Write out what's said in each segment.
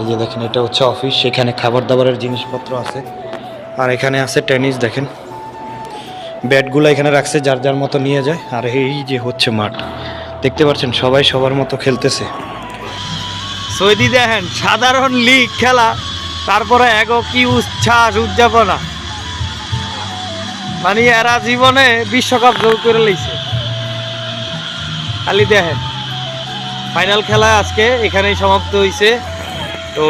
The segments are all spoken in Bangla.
এই যে দেখেন, এটা হচ্ছে অফিস। সেখানে খাবার দাবারের জিনিসপত্র আছে। আর এখানে আছে টেনিস, দেখেন। ব্যাটগুলো এখানে রাখছে, যার যার মতো নিয়ে যায়। আর এই যে হচ্ছে মাঠ। দেখতে পাচ্ছেন, সবাই সবার মতো খেলতেছে। সৌদি দেখেন, সাধারণ লিগ খেলা। তারপরে এগো কি উচ্ছ্বাস, উদযাপনা। মানে এরা জীবনে বিশ্বকাপ জয় করে লইছে। খালি দেখেন, ফাইনাল খেলা আজকে এখানেই সমাপ্ত হয়েছে তো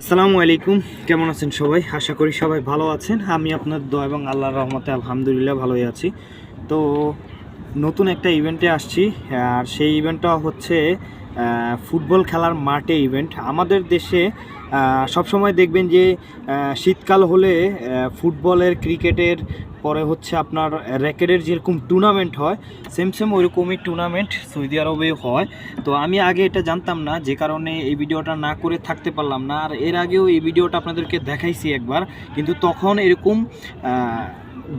আসসালামু আলাইকুম, কেমন আছেন সবাই? আশা করি সবাই ভালো আছেন। আমি আপনার দোয়া এবং আল্লাহর রহমতে আলহামদুলিল্লাহ ভালোই আছি। তো নতুন একটা ইভেন্টে আসছি, আর সেই ইভেন্টটা হচ্ছে ফুটবল খেলার মাঠে ইভেন্ট আমাদের দেশে আহ, সবসময় দেখবেন যে শীতকাল হলে ফুটবলের ক্রিকেটের পরে হচ্ছে আপনার র্যাকেটের যেরকম টুর্নামেন্ট হয় সেম সেম ওইরকমই টুর্নামেন্ট সৌদি আরবে হয়। তো আমি আগে এটা জানতাম না যে কারণে এই ভিডিওটা না করে থাকতে পারলাম না। আর এর আগেও এই ভিডিওটা আপনাদেরকে দেখাইছি একবার কিন্তু তখন এরকম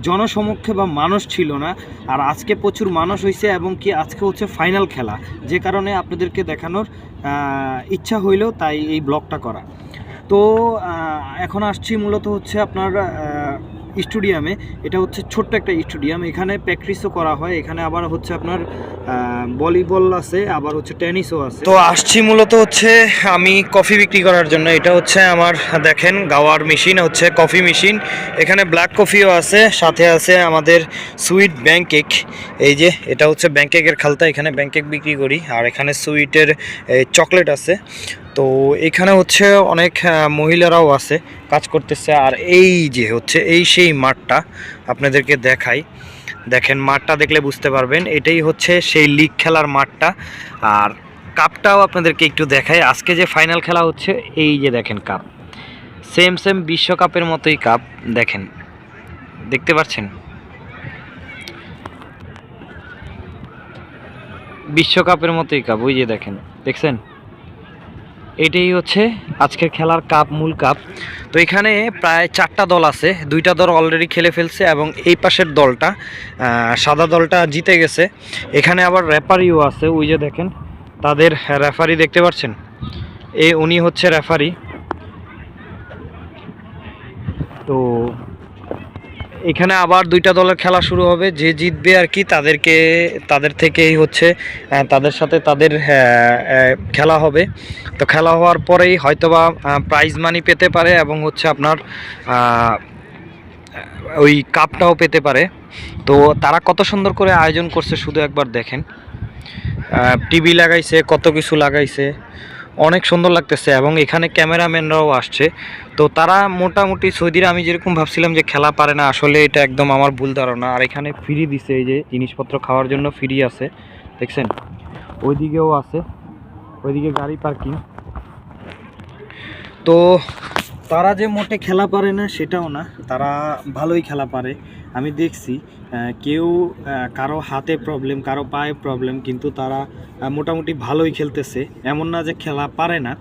জনসমক্ষে বা মানুষ ছিল না, আর আজকে প্রচুর মানুষ হয়েছে এবং কি আজকে হচ্ছে ফাইনাল খেলা। যে কারণে আপনাদেরকে দেখানোর ইচ্ছা হইলেও তাই এই ব্লগটা করা। তো এখন আসছি মূলত হচ্ছে আপনার স্টুডিয়ামে। এটা হচ্ছে ছোট্ট একটা স্টুডিয়াম। এখানে প্র্যাকটিসও করা হয়। এখানে আবার হচ্ছে আপনার ভলিবল আছে, আবার হচ্ছে টেনিসও আছে। তো আসছি মূলত হচ্ছে আমি কফি বিক্রি করার জন্য। এটা হচ্ছে আমার, দেখেন, গাওয়ার মেশিন, হচ্ছে কফি মেশিন। এখানে ব্ল্যাক কফিও আছে, সাথে আছে আমাদের সুইট ব্যাংকেক। এই যে, এটা হচ্ছে ব্যাংকেকের খালতা। এখানে ব্যাংকেক বিক্রি করি। আর এখানে সুইটের চকলেট আছে। তো এখানে হচ্ছে অনেক মহিলারাও আছে, কাজ করতেছে। আর এই যে হচ্ছে, এই সেই মাঠটা আপনাদেরকে দেখাই। দেখেন, মাঠটা দেখলে বুঝতে পারবেন, এটাই হচ্ছে সেই লিগ খেলার মাঠটা। আর কাপটাও আপনাদেরকে একটু দেখাই। আজকে যে ফাইনাল খেলা হচ্ছে, এই যে দেখেন কাপ। সেম সেম বিশ্বকাপের মতোই কাপ। দেখেন, দেখতে পাচ্ছেন? বিশ্বকাপের মতোই কাপ। ওই যে দেখেন, দেখছেন? এটাই হচ্ছে আজকের খেলার কাপ মূল কাপ তো এখানে প্রায় চারটা দল আছে, দুইটা দল অলরেডি খেলে ফেলছে এবং এই পাশের দলটা সাদা দলটা জিতে গেছে। এখানে আবার রেফারিও আছে, ওই যে দেখেন, তাদের রেফারি দেখতে পাচ্ছেন? এ, উনি হচ্ছে রেফারি তো এখানে আবার দুইটা দলের খেলা শুরু হবে। যে জিতবে আর কি তাদেরকে, তাদের থেকেই হচ্ছে তাদের সাথে তাদের খেলা হবে। তো খেলা হওয়ার পরেই হয়তোবা প্রাইজ মানি পেতে পারে এবং হচ্ছে আপনার ওই কাপটাও পেতে পারে। তো তারা কত সুন্দর করে আয়োজন করছে শুধু একবার দেখেন। টিভি লাগাইছে, কত কিছু লাগাইছে। অনেক সুন্দর লাগতেছে এবং এখানে ক্যামেরাম্যানরাও আসছে। তো তারা মোটামুটি সৌদিরা আমি যেরকম ভাবছিলাম যে খেলা পারে না, আসলে এটা একদম আমার ভুল ধারণা। আর এখানে ফ্রি দিছে, এই যে জিনিসপত্র খাওয়ার জন্য ফ্রি আছে। দেখছেন? ওইদিকেও আছে। ওইদিকে গাড়ি পার্কিং তো তারা যে মোটে খেলা পারে না, সেটাও না। তারা ভালোই খেলা পারে। আমি দেখছি কেউ কারও হাতে প্রবলেম কারও পায়ে প্রবলেম কিন্তু তারা মোটামুটি ভালোই খেলতেছে। এমন না যে খেলা পারে না,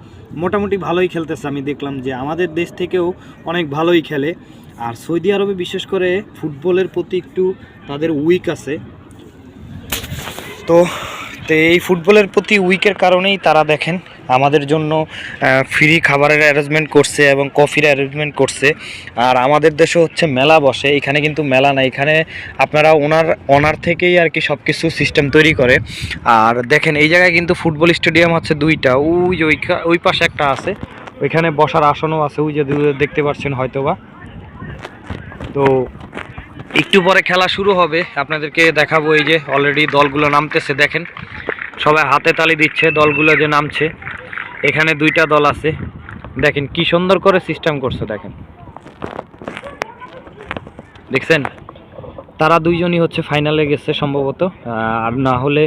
মোটামুটি ভালোই খেলতেছে। আমি দেখলাম যে আমাদের দেশ থেকেও অনেক ভালোই খেলে। আর সৌদি আরবে বিশেষ করে ফুটবলের প্রতি একটু তাদের উইক আছে। তো তো এই ফুটবলের প্রতি উইকের কারণেই তারা দেখেন আমাদের জন্য ফ্রি খাবারের অ্যারেঞ্জমেন্ট করছে এবং কফির অ্যারেঞ্জমেন্ট করছে। আর আমাদের দেশে হচ্ছে মেলা বসে, এখানে কিন্তু মেলা না এখানে আপনারা ওনার ওনার থেকেই আর কি সব কিছু সিস্টেম তৈরি করে। আর দেখেন, এই জায়গায় কিন্তু ফুটবল স্টেডিয়াম হচ্ছে দুইটা। ওই যে ওই- পাশে একটা আছে। ওইখানে বসার আসনও আছে। ওই যে দেখতে পাচ্ছেন হয়তোবা। তো একটু পরে খেলা শুরু হবে। আপনাদেরকে দেখাবো এই যে অলরেডি দলগুলো নামতেছে। দেখেন সবাই হাতে তালি দিচ্ছে, দলগুলো যে নামছে। এখানে দুইটা দল আছে। দেখেন কি সুন্দর করে সিস্টেম করছে, দেখেন। দেখছেন? তারা দুইজনই হচ্ছে ফাইনালে গেছে সম্ভবত। আর না হলে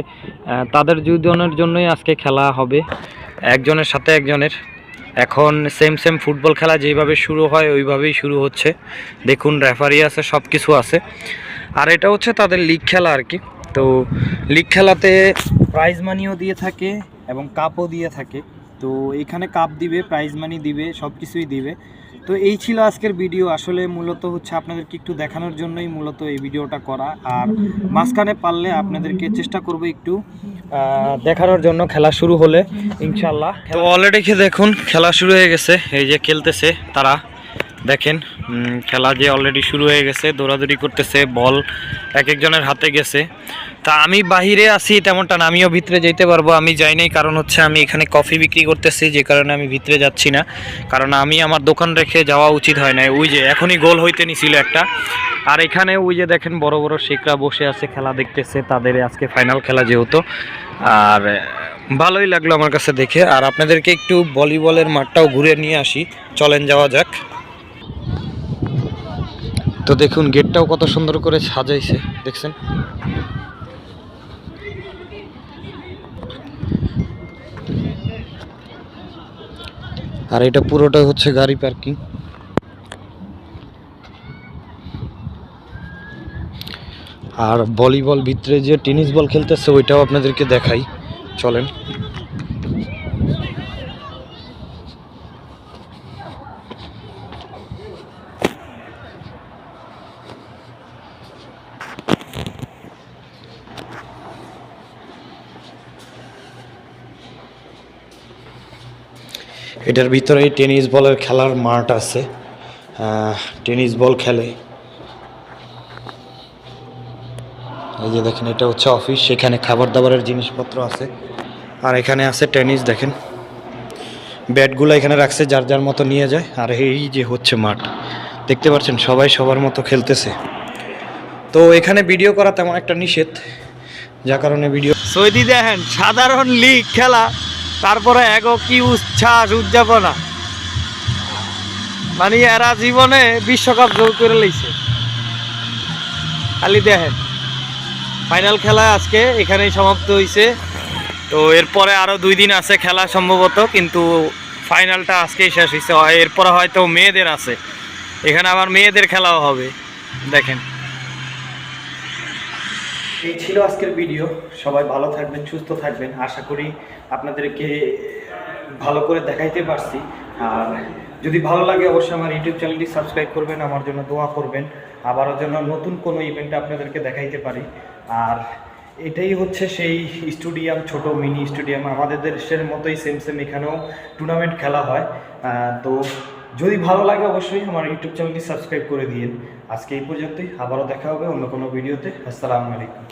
তাদের দুজনের জন্যই আজকে খেলা হবে। একজনের সাথে একজনের। এখন সেম সেম ফুটবল খেলা যেভাবে শুরু হয়, ওইভাবেই শুরু হচ্ছে। দেখুন রেফারি আছে সব কিছু আছে। আর এটা হচ্ছে তাদের লিগ খেলা আর কি। তো লিগ খেলাতে প্রাইজ মানিও দিয়ে থাকে এবং কাপও দিয়ে থাকে। তো এখানে কাপ দিবে প্রাইজ মানি দিবে সব কিছুই দিবে। তো এই ছিল আজকের ভিডিও আসলে মূলত হচ্ছে আপনাদেরকে একটু দেখানোর জন্যই মূলত এই ভিডিওটা করা। আর মাঝখানে পারলে আপনাদেরকে চেষ্টা করব একটু দেখানোর জন্য খেলা শুরু হলে ইনশাল্লাহ তো অলরেডি দেখুন, খেলা শুরু হয়ে গেছে। এই যে খেলতেছে তারা। দেখেন খেলা যে অলরেডি শুরু হয়ে গেছে, দৌড়াদৌড়ি করতেছে, বল এক একজনের হাতে গেছে। তা আমি বাহিরে আছি তেমনটা না, আমিও ভিতরে যেতে পারব, আমি যাই নাই, কারণ হচ্ছে আমি এখানে কফি বিক্রি করতেছি, যে কারণে আমি ভিতরে যাচ্ছি না। কারণ আমি আমার দোকান রেখে যাওয়া উচিত হয় না ওই যে, এখনই গোল হইতে নিছিল একটা। আর এখানে ওই যে দেখেন, বড় বড় শেখরা বসে আছে, খেলা দেখতেছে, তাদের আজকে ফাইনাল খেলা যেহেতু। আর, ভালোই লাগল আমার কাছে দেখে। আর আপনাদেরকে একটু ভলিবলের মাঠটাও ঘুরে নিয়ে আসি। চলেন যাওয়া যাক। তো দেখুন, গেটটাও কত সুন্দর করে সাজাইছে, দেখছেন? আর এটা পুরোটাই হচ্ছে গাড়ি পার্কিং। আর ভলিবল ভিতরে যে টেনিস বল খেলতেছে, ওইটাও আপনাদেরকে দেখাই। চলেন। এটার ভিতরে টেনিস বলের খেলার মাঠ আছে। টেনিস বল খেলে। এই যে দেখেন, এটা হচ্ছে অফিস, সেখানে খাবার দাবারের জিনিসপত্র আছে। আর এখানে আছে টেনিস, দেখেন। ব্যাটগুলো এখানে রাখছে, যার যার মতো নিয়ে যায়। আর এই যে হচ্ছে মাঠ, দেখতে পাচ্ছেন, সবাই সবার মতো খেলতেছে। তো এখানে ভিডিও করা তেমন একটা নিষেধ যার কারণে ভিডিও সৈদি দেখেন, সাধারণ লিগ খেলা। তারপরে এগো কি উচ্ছ্বাস উদযাপনা। মানে এরা জীবনে বিশ্বকাপ জয় করে লইছে। খালি দেখেন, ফাইনাল খেলা আজকে এখানেই সমাপ্ত হয়েছে তো এরপরে আরও দুই দিন আছে খেলা সম্ভবত, কিন্তু ফাইনালটা আজকেই শেষ হয়েছে হয়- এরপরে হয়তো মেয়েদের আছে। এখানে আবার মেয়েদের খেলাও হবে। দেখেন। এই ছিল আজকের ভিডিও সবাই ভালো থাকবেন, সুস্থ থাকবেন। আশা করি আপনাদেরকে ভালো করে দেখাইতে পারছি। আর যদি ভালো লাগে, অবশ্যই আমার ইউটিউব চ্যানেলটি সাবস্ক্রাইব করবেন, আমার জন্য দোয়া করবেন। আবারও যেন নতুন কোনো ইভেন্টে আপনাদেরকে দেখাইতে পারি। আর এটাই হচ্ছে সেই স্টেডিয়াম, ছোট মিনি স্টেডিয়াম। আমাদের দেশের মতোই সেম সেম এখানেও টুর্নামেন্ট খেলা হয়। তো যদি ভালো লাগে, অবশ্যই আমার ইউটিউব চ্যানেলটি সাবস্ক্রাইব করে দিন আজকে এই পর্যন্তই। আবারও দেখা হবে অন্য কোনো ভিডিওতে আসসালামু আলাইকুম।